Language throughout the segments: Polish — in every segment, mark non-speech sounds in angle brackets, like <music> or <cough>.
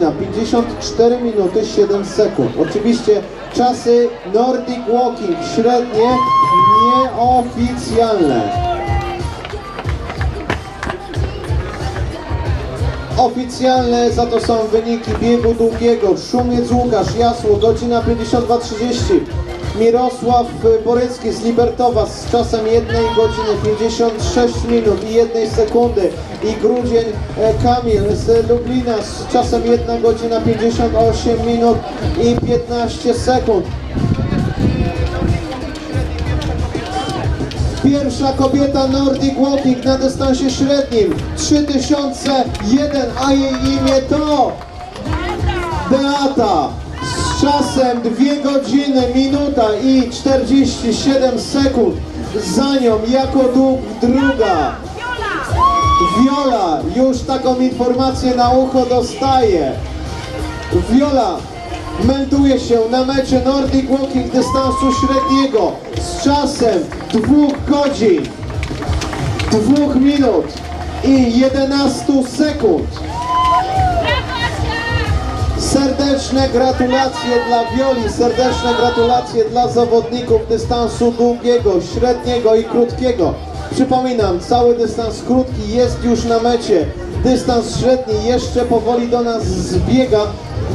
Na 54 minuty 7 sekund. Oczywiście czasy Nordic Walking średnie, nieoficjalne. Oficjalne za to są wyniki biegu długiego. Szumiec Łukasz, Jasło, godzina 52.30. Mirosław Borycki z Libertowa z czasem 1 godziny 56 minut i 1 sekundy. I Grudzień e, Kamil z Lublina z czasem 1 godzina 58 minut i 15 sekund. Pierwsza kobieta Nordic Walking na dystansie średnim 3001, a jej imię to Beata z czasem 2 godziny, minuta i 47 sekund. Za nią jako dług druga Viola już taką informację na ucho dostaje. Viola melduje się na mecie Nordic Walking dystansu średniego z czasem 2 godzin, 2 minut i 11 sekund. Serdeczne gratulacje dla Wioli, serdeczne gratulacje dla zawodników dystansu długiego, średniego i krótkiego. Przypominam, cały dystans krótki jest już na mecie. Dystans średni jeszcze powoli do nas zbiega.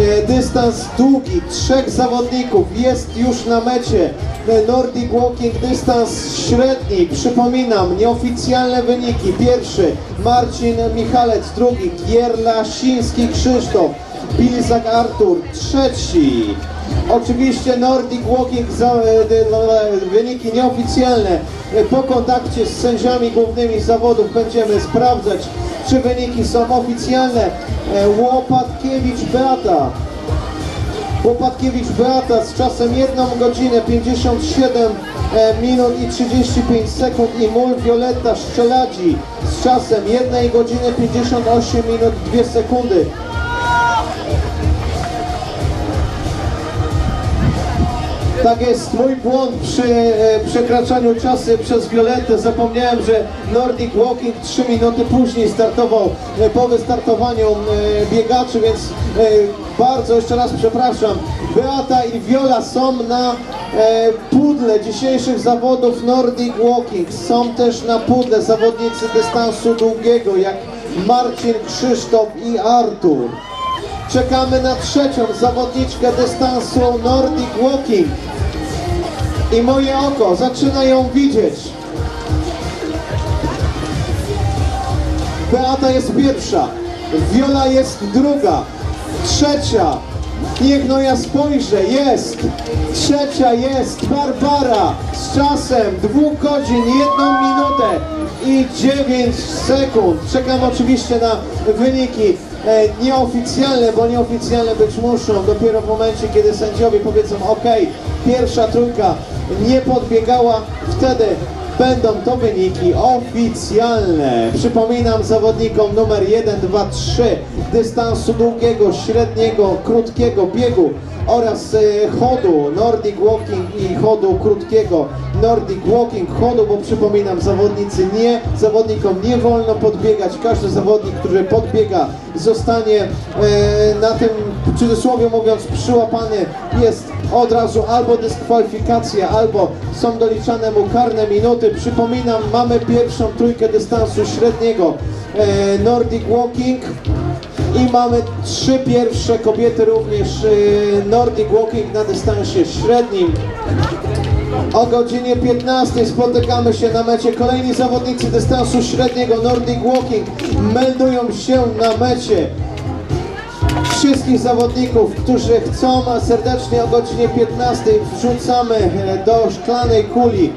E, Dystans długi, trzech zawodników jest już na mecie. E, Nordic Walking dystans średni, przypominam, nieoficjalne wyniki. Pierwszy Marcin Michalec, drugi Gierlasiński Krzysztof. Bilzak Artur, trzeci. Oczywiście Nordic Walking, e, wyniki nieoficjalne. E, Po kontakcie z sędziami głównymi zawodów będziemy sprawdzać, czy wyniki są oficjalne. E, Łopatkiewicz Beata. Łopatkiewicz Beata z czasem 1 godzinę 57 e, minut i 35 sekund i Mul Violetta Szczeladzi z czasem 1 godziny 58 minut 2 sekundy. Tak jest, mój błąd przy e, przekraczaniu czasy przez Violettę. Zapomniałem, że Nordic Walking 3 minuty później startował e, po wystartowaniu e, biegaczy, więc bardzo jeszcze raz przepraszam. Beata i Viola są na pudle dzisiejszych zawodów Nordic Walking. Są też na pudle zawodnicy dystansu długiego, jak Marcin, Krzysztof i Artur. Czekamy na trzecią zawodniczkę dystansu Nordic Walking. I moje oko zaczyna ją widzieć. Beata jest pierwsza, Viola jest druga, trzecia. Niech no ja spojrzę, jest. Trzecia jest Barbara z czasem 2 godzin, 1 minutę i 9 sekund. Czekam oczywiście na wyniki nieoficjalne, bo nieoficjalne być muszą dopiero w momencie, kiedy sędziowie powiedzą ok, pierwsza trójka nie podbiegała, wtedy Będą to wyniki oficjalne. Przypominam zawodnikom numer 1, 2, 3 dystansu długiego, średniego, krótkiego biegu oraz e, chodu Nordic Walking i chodu krótkiego Nordic Walking chodu, bo przypominam zawodnicy nie, zawodnikom nie wolno podbiegać. Każdy zawodnik, który podbiega zostanie e, na tym w cudzysłowie mówiąc przyłapany jest od razu albo dyskwalifikacja, albo są doliczane mu karne minuty. Przypominam, mamy pierwszą trójkę dystansu średniego e, Nordic Walking i mamy trzy pierwsze kobiety również e, Nordic Walking na dystansie średnim. O godzinie 15 spotykamy się na mecie. Kolejni zawodnicy dystansu średniego Nordic Walking meldują się na mecie wszystkich zawodników, którzy chcą serdecznie o godzinie 15 wrzucamy do szklanej kuli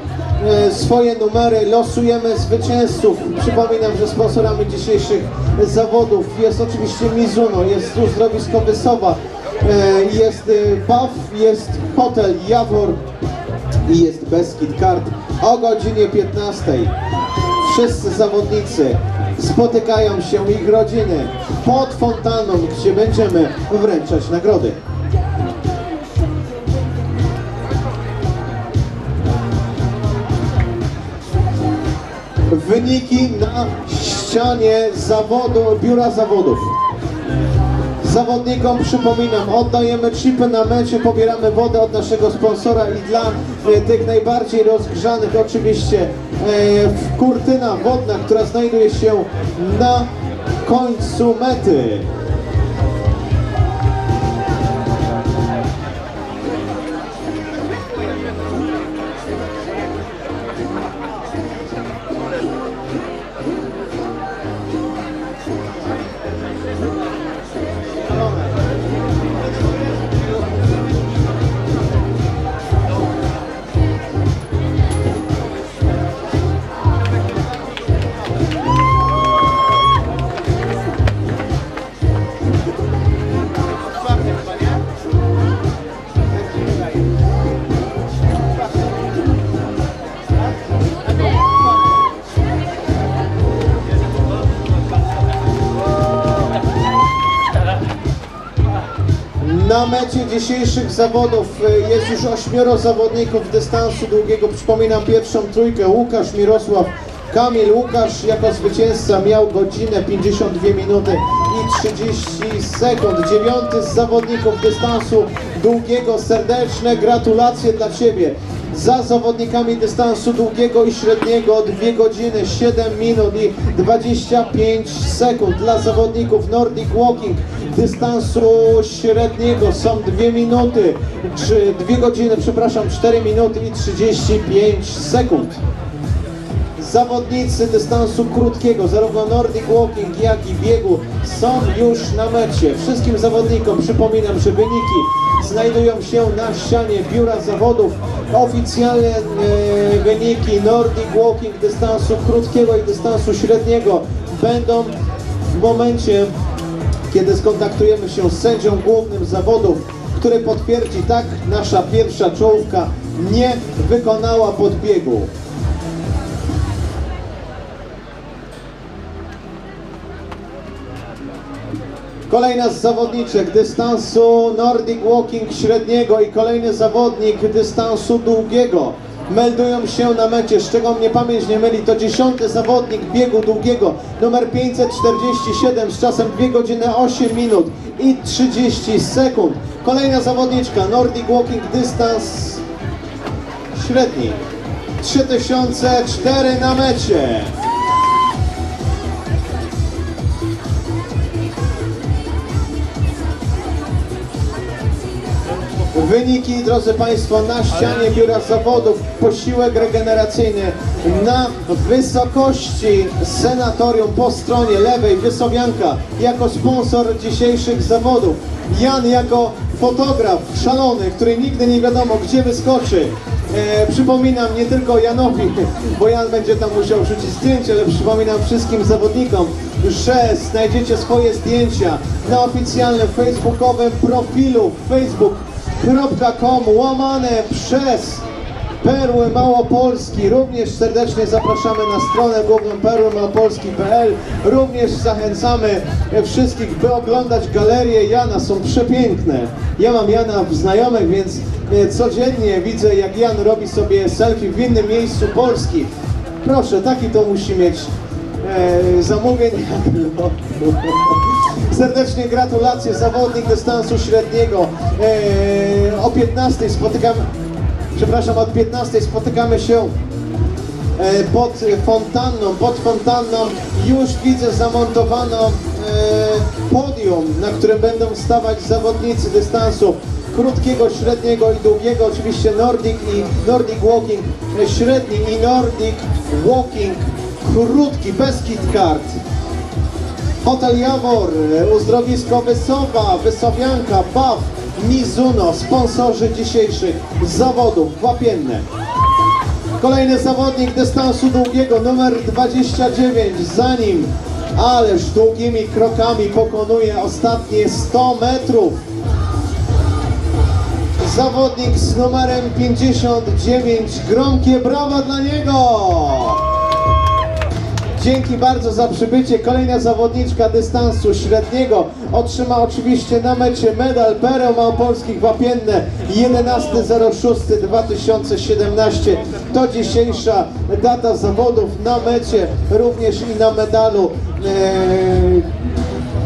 swoje numery, losujemy zwycięzców. Przypominam, że sponsorami dzisiejszych zawodów jest oczywiście Mizuno, jest uzdrowisko Wysowa, e, jest e, BAF, jest hotel Jawor i jest Beskid Kart o godzinie 15. Wszyscy zawodnicy spotykają się ich rodziny pod fontanną, gdzie będziemy wręczać nagrody. Wyniki na ścianie zawodu, biura zawodów. Zawodnikom przypominam, oddajemy chipy na mecie, pobieramy wodę od naszego sponsora i dla e, tych najbardziej rozgrzanych oczywiście e, kurtyna wodna, która znajduje się na końcu mety. Mecie dzisiejszych zawodów e, jest już ośmioro zawodników dystansu długiego. Przypominam pierwszą trójkę. Łukasz, Mirosław, Kamil. Łukasz jako zwycięzca miał godzinę 52 minuty i 30 sekund. Dziewiąty z zawodników dystansu długiego. Serdeczne gratulacje dla Ciebie. Za zawodnikami dystansu długiego i średniego 2 godziny 7 minut i 25 sekund. Dla zawodników Nordic Walking dystansu średniego są 2 minuty, czy 2 godziny, przepraszam, 4 minuty i 35 sekund. Zawodnicy dystansu krótkiego, zarówno Nordic Walking, jak i biegu są już na mecie. Wszystkim zawodnikom przypominam, że wyniki znajdują się na ścianie biura zawodów. Oficjalne e, wyniki Nordic Walking dystansu krótkiego i dystansu średniego będą w momencie, kiedy skontaktujemy się z sędzią głównym zawodów, który potwierdzi, tak, nasza pierwsza czołówka nie wykonała podbiegu. Kolejna z zawodniczek dystansu Nordic Walking średniego i kolejny zawodnik dystansu długiego meldują się na mecie, z czego mnie pamięć nie myli, to dziesiąty zawodnik biegu długiego, numer 547 z czasem 2 godziny 8 minut i 30 sekund. Kolejna zawodniczka Nordic Walking dystans średni, 3004 na mecie. Wyniki, drodzy Państwo, na ścianie biura zawodów, posiłek regeneracyjny na wysokości senatorium po stronie lewej, Wysowianka jako sponsor dzisiejszych zawodów, Jan jako fotograf szalony, który nigdy nie wiadomo gdzie wyskoczy. E, przypominam nie tylko Janowi, bo Jan będzie tam musiał rzucić zdjęcie, ale przypominam wszystkim zawodnikom, że znajdziecie swoje zdjęcia na oficjalnym facebookowym profilu facebook.com łamane przez Perły Małopolski. Również serdecznie zapraszamy na stronę główną perłymałopolski.pl. Również zachęcamy wszystkich, by oglądać galerię Jana. Są przepiękne. Ja mam Jana w znajomych, więc e, codziennie widzę, jak Jan robi sobie selfie w innym miejscu Polski. Proszę, taki to musi mieć e, zamówień. <laughs> Serdecznie gratulacje, zawodnik dystansu średniego. E, o 15 spotykamy, przepraszam, od 15 spotykamy się e, pod fontanną. Pod fontanną już widzę zamontowaną e, podium, na którym będą stawać zawodnicy dystansu krótkiego, średniego i długiego. Oczywiście Nordic i Nordic Walking średni i Nordic Walking krótki, bez kit kart. Hotel Jawor, uzdrowisko Wysowa, Wysowianka, BAW, Mizuno, sponsorzy dzisiejszych zawodów łapienne. Kolejny zawodnik dystansu długiego, numer 29, za nim, ależ długimi krokami pokonuje ostatnie 100 metrów. Zawodnik z numerem 59, gromkie brawa dla niego! Dzięki bardzo za przybycie. Kolejna zawodniczka dystansu średniego otrzyma oczywiście na mecie medal Pereł Małopolskich Wapienne 11.06.2017. To dzisiejsza data zawodów na mecie, również i na medalu. Eee,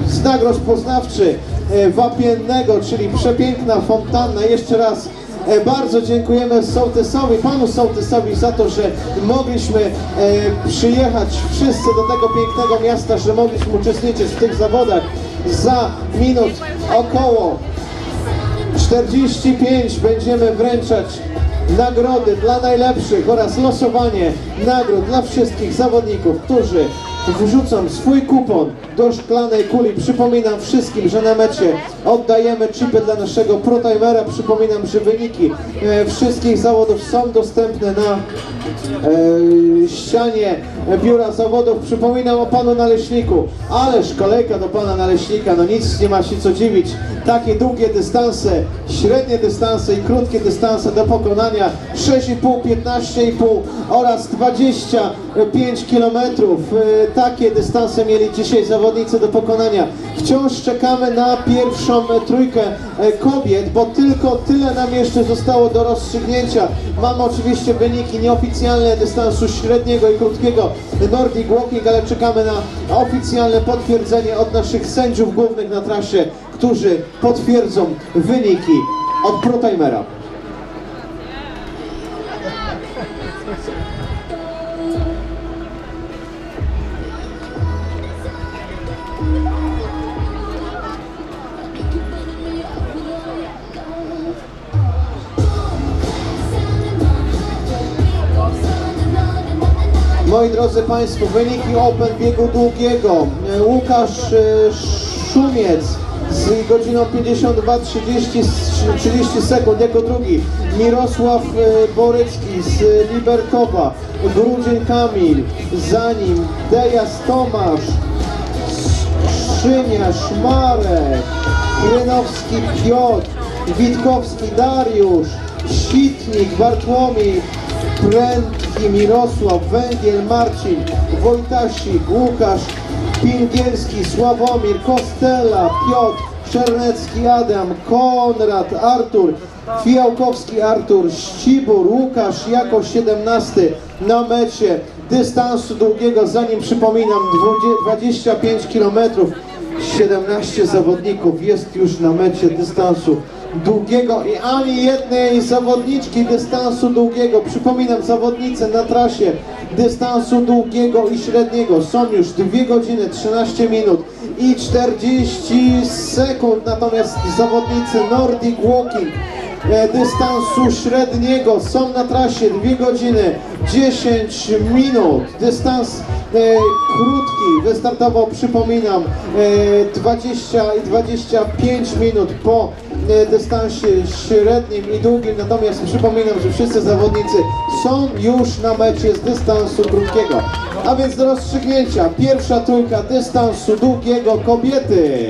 znak rozpoznawczy e, wapiennego, czyli przepiękna fontanna. Jeszcze raz E, Bardzo dziękujemy Sołtysowi, panu Sołtysowi za to, że mogliśmy e, przyjechać wszyscy do tego pięknego miasta, że mogliśmy uczestniczyć w tych zawodach. Za minut około 45 będziemy wręczać nagrody dla najlepszych oraz losowanie nagród dla wszystkich zawodników, którzy wrzucą swój kupon do szklanej kuli. Przypominam wszystkim, że na mecie oddajemy chipy dla naszego protimera. Przypominam, że wyniki e, wszystkich zawodów są dostępne na e, ścianie biura zawodów. Przypominam o panu naleśniku. Ależ kolejka do pana naleśnika, no nic nie ma się co dziwić. Takie długie dystanse, średnie dystanse i krótkie dystanse do pokonania 6,5, 15,5 oraz 25 km. Takie dystanse mieli dzisiaj zawodnicy do pokonania. Wciąż czekamy na pierwszą trójkę e, kobiet, bo tylko tyle nam jeszcze zostało do rozstrzygnięcia. Mamy oczywiście wyniki nieoficjalne dystansu średniego i krótkiego Nordic Walking, ale czekamy na oficjalne potwierdzenie od naszych sędziów głównych na trasie, którzy potwierdzą wyniki od ProTimera. Moi drodzy Państwo, wyniki Open biegu długiego. E, Łukasz e, Szumiec z godziną 52.30 30 sekund jako drugi. Mirosław e, Borycki z Libertowa. Grudzień Kamil. Za nim Dejas Tomasz. Szyniarz Marek. Krynowski Piotr. Witkowski Dariusz. Sitnik Bartłomiej. Prędki Mirosław, Węgiel Marcin, Wojtasik, Łukasz, Pingielski, Sławomir, Kostela, Piotr, Czernecki Adam, Konrad, Artur, Fijałkowski Artur, Ścibur, Łukasz jako 17 na mecie. Dystansu długiego, zanim przypominam 20 25 km 17 zawodników jest już na mecie dystansu długiego i ani jednej zawodniczki dystansu długiego. Przypominam, zawodnice na trasie dystansu długiego i średniego są już 2 godziny 13 minut i 40 sekund, natomiast zawodnicy Nordic Walking e, dystansu średniego są na trasie 2 godziny 10 minut. Dystans e, krótki wystartował, przypominam, e, 20 i 25 minut po dystansie średnim i długim. Natomiast przypominam, że wszyscy zawodnicy są już na mecie z dystansu krótkiego. A więc do rozstrzygnięcia pierwsza trójka dystansu długiego kobiety.